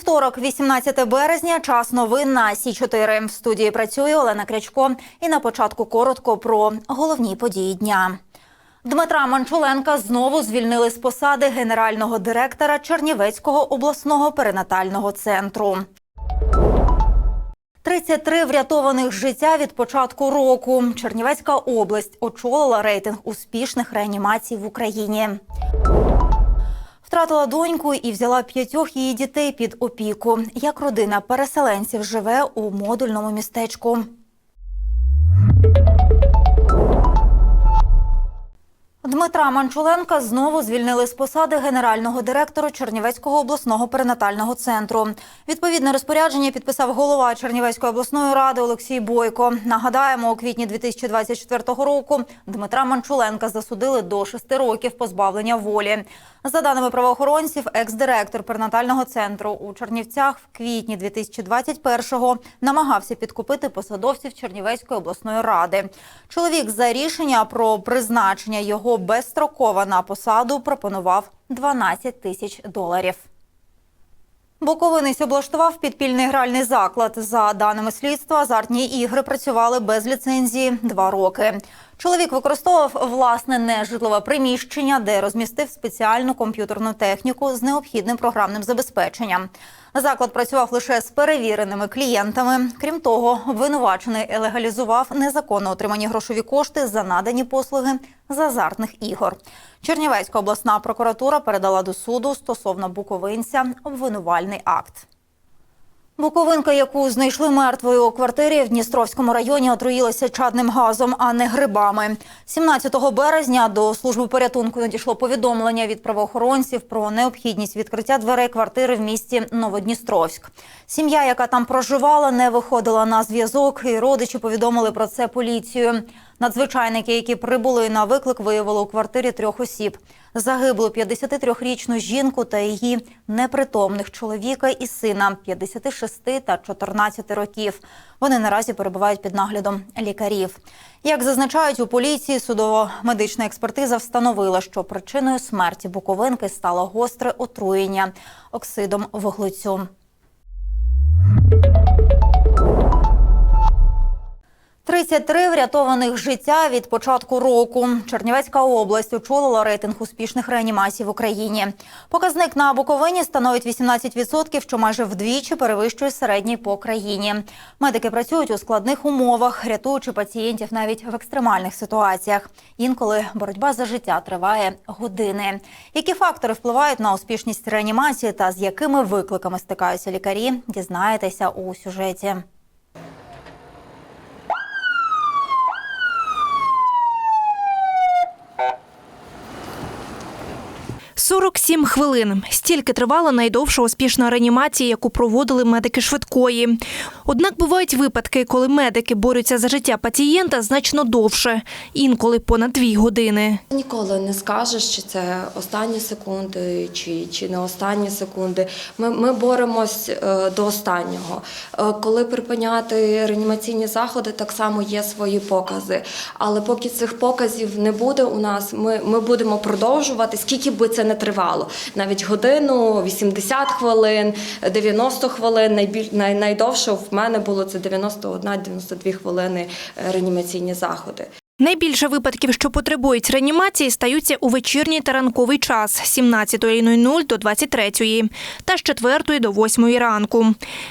Вівторок, 18 березня, час новин на Сі 4 В студії працює Олена Крячко. І на початку коротко про головні події дня. Дмитра Манчуленка знову звільнили з посади генерального директора Чернівецького обласного перинатального центру. 33 врятованих життя від початку року. Чернівецька область очолила рейтинг успішних реанімацій в Україні. Втратила доньку і взяла п'ятьох її дітей під опіку. Як родина переселенців живе у модульному містечку. Дмитра Манчуленка знову звільнили з посади генерального директора Чернівецького обласного перинатального центру. Відповідне розпорядження підписав голова Чернівецької обласної ради Олексій Бойко. Нагадаємо, у квітні 2024 року Дмитра Манчуленка засудили до шести років позбавлення волі. За даними правоохоронців, екс-директор перинатального центру у Чернівцях в квітні 2021-го намагався підкупити посадовців Чернівецької обласної ради. Чоловік за рішення про призначення його безстроково на посаду пропонував 12 тисяч доларів. Буковинець облаштував підпільний гральний заклад. За даними слідства, азартні ігри працювали без ліцензії два роки. Чоловік використовував власне нежитлове приміщення, де розмістив спеціальну комп'ютерну техніку з необхідним програмним забезпеченням. Заклад працював лише з перевіреними клієнтами. Крім того, обвинувачений легалізував незаконно отримані грошові кошти за надані послуги з азартних ігор. Чернівецька обласна прокуратура передала до суду стосовно буковинця обвинувальний акт. Буковинка, яку знайшли мертвою у квартирі в Дністровському районі, отруїлася чадним газом, а не грибами. 17 березня до служби порятунку надійшло повідомлення від правоохоронців про необхідність відкриття дверей квартири в місті Новодністровськ. Сім'я, яка там проживала, не виходила на зв'язок, і родичі повідомили про це поліцію. Надзвичайники, які прибули на виклик, виявили у квартирі трьох осіб. Загиблу 53-річну жінку та її непритомних чоловіка і сина 56 та 14 років. Вони наразі перебувають під наглядом лікарів. Як зазначають у поліції, судово-медична експертиза встановила, що причиною смерті Буковинки стало гостре отруєння оксидом вуглецю. 33 врятованих життя від початку року. Чернівецька область очолила рейтинг успішних реанімацій в Україні. Показник на Буковині становить 18%, що майже вдвічі перевищує середній по країні. Медики працюють у складних умовах, рятуючи пацієнтів навіть в екстремальних ситуаціях. Інколи боротьба за життя триває години. Які фактори впливають на успішність реанімації та з якими викликами стикаються лікарі, дізнаєтеся у сюжеті. – 47 хвилин. Стільки тривала найдовша успішна реанімація, яку проводили медики швидкої. Однак бувають випадки, коли медики борються за життя пацієнта значно довше, інколи понад дві години. Ніколи не скажеш, чи це останні секунди, чи, чи не останні секунди. Ми, ми боремось е, до останнього. Е, коли припиняти реанімаційні заходи, так само є свої покази. Але поки цих показів не буде у нас, ми, ми будемо продовжувати, скільки би це не тривало. Навіть годину, 80 хвилин, 90 хвилин. Найбіль, най, найдовше в мене було це 91-92 хвилини е, реанімаційні заходи. Найбільше випадків, що потребують реанімації, стаються у вечірній та ранковий час з 17.00 до 23.00 та з 4 до 8 ранку.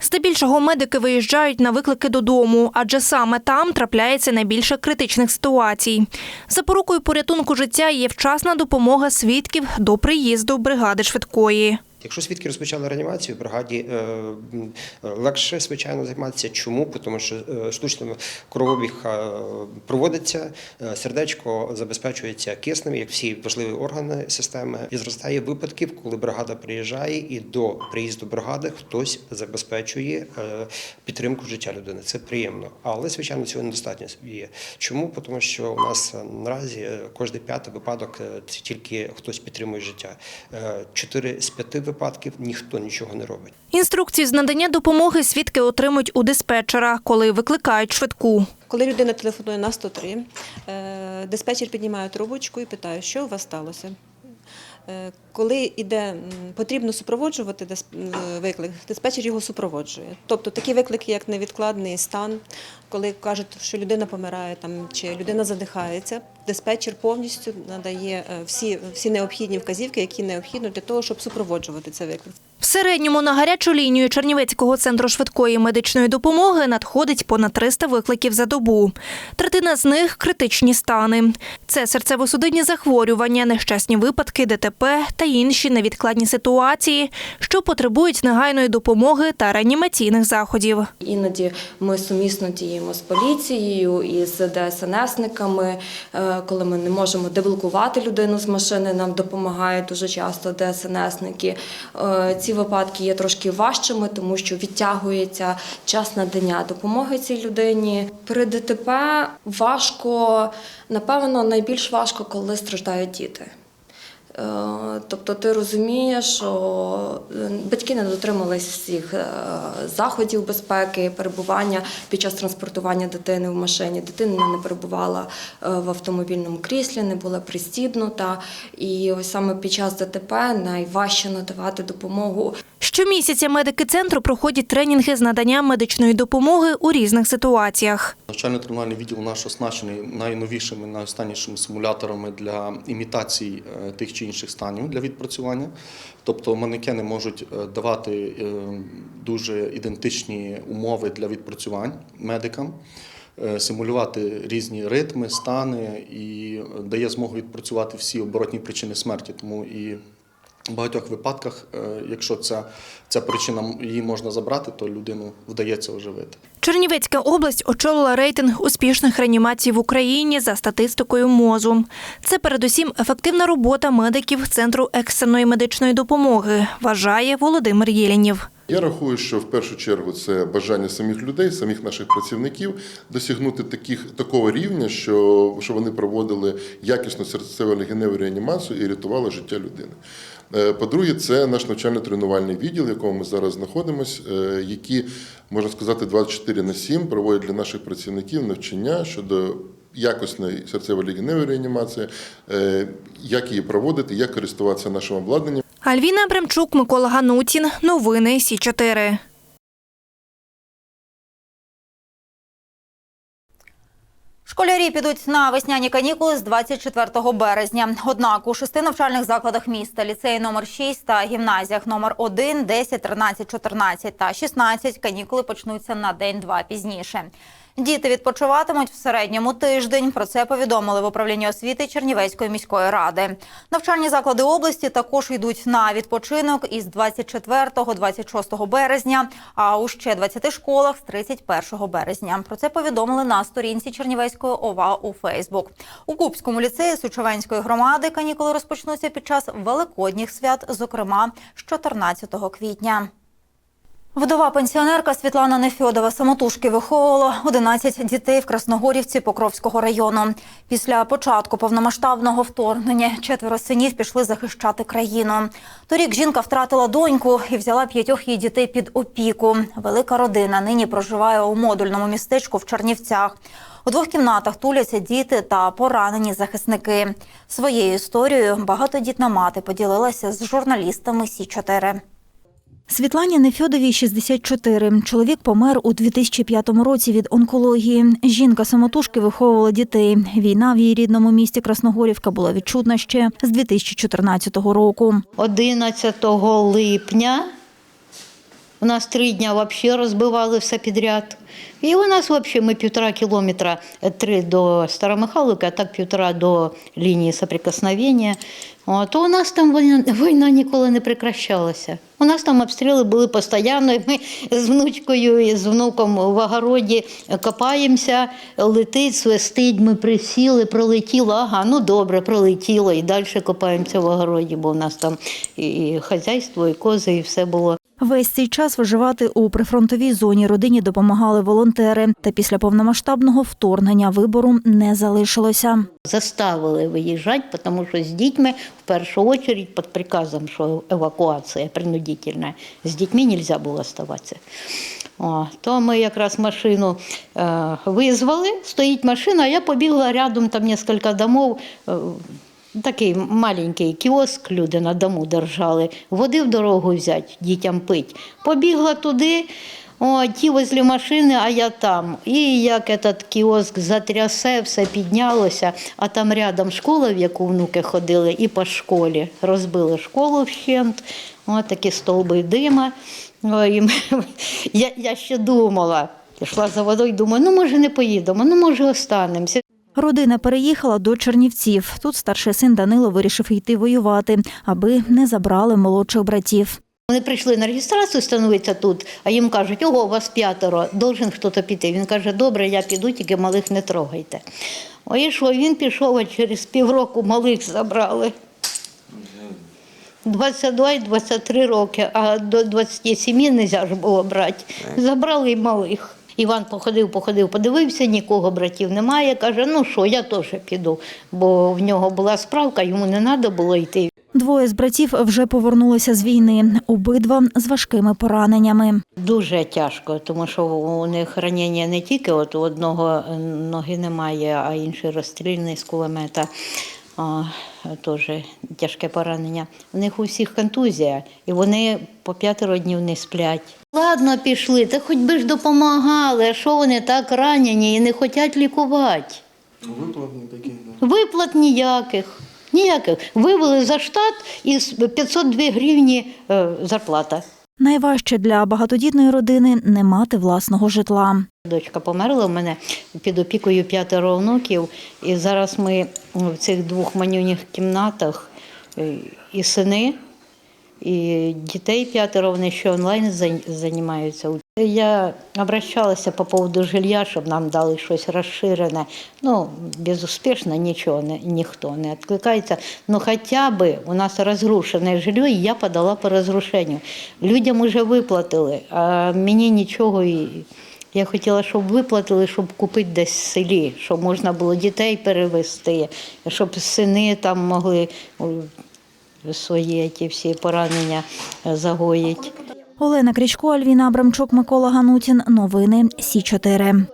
Здебільшого медики виїжджають на виклики додому, адже саме там трапляється найбільше критичних ситуацій. Запорукою порятунку життя є вчасна допомога свідків до приїзду бригади швидкої. Якщо свідки розпочали реанімацію, бригаді е, легше, звичайно, займатися. Чому? Тому що е, штучний кровообіг е, проводиться, сердечко забезпечується киснем, як всі важливі органи системи. І зростає випадків, коли бригада приїжджає, і до приїзду бригади хтось забезпечує підтримку життя людини. Це приємно. Але, звичайно, цього недостатньо є. Чому? Тому що у нас наразі кожний п'ятий випадок це тільки хтось підтримує життя. Чотири з п'яти випадків ніхто нічого не робить. Інструкції з надання допомоги свідки отримують у диспетчера, коли викликають швидку. Коли людина телефонує на 103, е, диспетчер піднімає трубочку і питає, що у вас сталося. Е, Коли іде, потрібно супроводжувати е, виклик, диспетчер його супроводжує. Тобто такі виклики, як невідкладний стан, коли кажуть, що людина помирає там, чи людина задихається, диспетчер повністю надає е, всі, всі необхідні вказівки, які необхідно для того, щоб супроводжувати цей виклик. Середньому на гарячу лінію Чернівецького центру швидкої медичної допомоги надходить понад 300 викликів за добу. Третина з них критичні стани. Це серцево-судинні захворювання, нещасні випадки, ДТП та інші невідкладні ситуації, що потребують негайної допомоги та реанімаційних заходів. Іноді ми сумісно діємо з поліцією і з ДСНСниками. Е, Коли ми не можемо деблокувати людину з машини, нам допомагають дуже часто ДСНСники. Е, Ці випадки є трошки важчими, тому що відтягується час надання допомоги цій людині. При ДТП важко, напевно, найбільш важко, коли страждають діти. Е, Тобто ти розумієш, що е, батьки не дотримались всіх е, заходів безпеки, перебування під час транспортування дитини в машині. Дитина не перебувала в автомобільному кріслі, не була пристібнута. І ось саме під час ДТП найважче надавати допомогу Щомісяця медики центру проходять тренінги з надання медичної допомоги у різних ситуаціях. Навчально-тренувальний відділ наш оснащений найновішими, найостаннішими симуляторами для імітації е, тих чи інших станів для відпрацювання. Тобто манекени можуть е, давати е, дуже ідентичні умови для відпрацювань медикам, симулювати різні ритми, стани і дає змогу відпрацювати всі оборотні причини смерті. Тому і в багатьох випадках, е, якщо ця, ця причина її можна забрати, то людину вдається оживити. Чернівецька область очолила рейтинг успішних реанімацій в Україні за статистикою МОЗу. Це передусім ефективна робота медиків Центру екстреної медичної допомоги, вважає Володимир Єлінів. Я рахую, що в першу чергу це бажання самих людей, самих наших працівників досягнути таких такого рівня, що, що вони проводили якісну серцево-легеневу реанімацію і рятували життя людини. Е, По-друге, це наш навчально-тренувальний відділ, в якому ми зараз знаходимося, які, можна сказати, 24 на 7 проводять для наших працівників навчання щодо якісної серцево-легеневої реанімації, е, як її проводити, як користуватися нашим обладнанням. Альвіна Абрамчук, Микола Ганутін. Новини Сі 4 Школярі підуть на весняні канікули з 24 березня. Однак у шести навчальних закладах міста ліцеї номер 6 та гімназіях номер 1, 10, 13, 14 та 16 канікули почнуться на день-два пізніше. Діти відпочиватимуть в середньому тиждень. Про це повідомили в управлінні освіти Чернівецької міської ради. Навчальні заклади області також йдуть на відпочинок із 24-26 березня, а у ще 20 школах з 31 березня. Про це повідомили на сторінці Чернівецької ОВА у Фейсбук. У Кубському ліцеї Сучавенської громади канікули розпочнуться під час великодніх свят, зокрема з 14 квітня. Вдова пенсіонерка Світлана Нефьодова самотужки виховувала 11 дітей в Красногорівці Покровського району. Після початку повномасштабного вторгнення четверо синів пішли захищати країну. Торік жінка втратила доньку і взяла п'ятьох її дітей під опіку. Велика родина нині проживає у модульному містечку в Чернівцях. У двох кімнатах туляться діти та поранені захисники. Своєю історією багатодітна мати поділилася з журналістами Сі 4 Світлані Нефьодовій 64. Чоловік помер у 2005 році від онкології. Жінка самотужки виховувала дітей. Війна в її рідному місті Красногорівка була відчутна ще з 2014 року. 11 липня у нас три дня взагалі розбивали все підряд. І у нас взагалі ми півтора кілометра три до Старомихайловки, а так півтора до лінії соприкосновення. То у нас там війна, війна ніколи не прекращалася. У нас там обстріли були постійно. і Ми з внучкою і з внуком в огороді копаємося, летить, свистить, ми присіли, пролетіло. Ага, ну добре, пролетіло. І далі копаємося в огороді, бо у нас там і хазяйство, і кози, і все було. Весь цей час виживати у прифронтовій зоні родині допомагали волонтери. Та після повномасштабного вторгнення вибору не залишилося. Заставили виїжджати, тому що з дітьми в першу чергу під приказом, що евакуація принудительна, з дітьми не можна було оставатися. О, то ми якраз машину е, визвали, стоїть машина, а я побігла рядом, там кілька домов, е, Такий маленький кіоск люди на дому держали. Води в дорогу взяти, дітям пить. Побігла туди, о, ті возле машини, а я там. І як этот кіоск затрясе, все піднялося, а там рядом школа, в яку внуки ходили, і по школі. Розбили школу вщент, о, такі стовби дима. О, і ми- я, я ще думала, йшла за водою, думаю, ну може не поїдемо, ну може останемося. Родина переїхала до Чернівців. Тут старший син Данило вирішив йти воювати, аби не забрали молодших братів. Вони прийшли на реєстрацію, становиться тут, а їм кажуть, ого, у вас п'ятеро, должен хтось піти. Він каже, добре, я піду, тільки малих не трогайте. О, і що, він пішов, а через півроку малих забрали. 22 і 23 роки, а до 27 не можна ж було брати. Забрали й малих. Іван походив, походив, подивився, нікого братів немає. Каже, ну що, я теж піду, бо в нього була справка, йому не треба було йти. Двоє з братів вже повернулися з війни, обидва з важкими пораненнями. Дуже тяжко, тому що у них ранення не тільки от у одного ноги немає, а інший розстрільний з кулемета. А, теж тяжке поранення. У них у всіх контузія, і вони по п'ятеро днів не сплять. Ладно, пішли, та хоч би ж допомагали, а що вони так ранені і не хочуть лікувати. Виплатні такі. Виплат ніяких. Ніяких. Вивели за штат і 502 гривні е, зарплата. Найважче для багатодітної родини не мати власного житла. Дочка померла в мене під опікою п'ятеро онуків, і зараз ми в цих двох манюніх кімнатах е, і сини, і дітей п'ятеро, вони ще онлайн зай- займаються. Я обращалася по поводу жилья, щоб нам дали щось розширене. Ну, безуспішно нічого не, ніхто не відкликається. Ну, хоча б у нас розрушене жилье, і я подала по розрушенню. Людям вже виплатили, а мені нічого і. Я хотіла, щоб виплатили, щоб купити десь в селі, щоб можна було дітей перевезти, щоб сини там могли свої ті всі поранення загоїть. Олена Крічко, Альвіна Абрамчук, Микола Ганутін. Новини Сі 4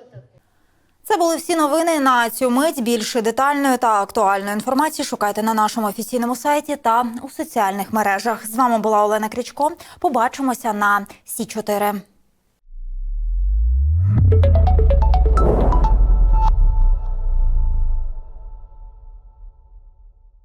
Це були всі новини на цю мить. Більше детальної та актуальної інформації шукайте на нашому офіційному сайті та у соціальних мережах. З вами була Олена Крічко. Побачимося на Сі 4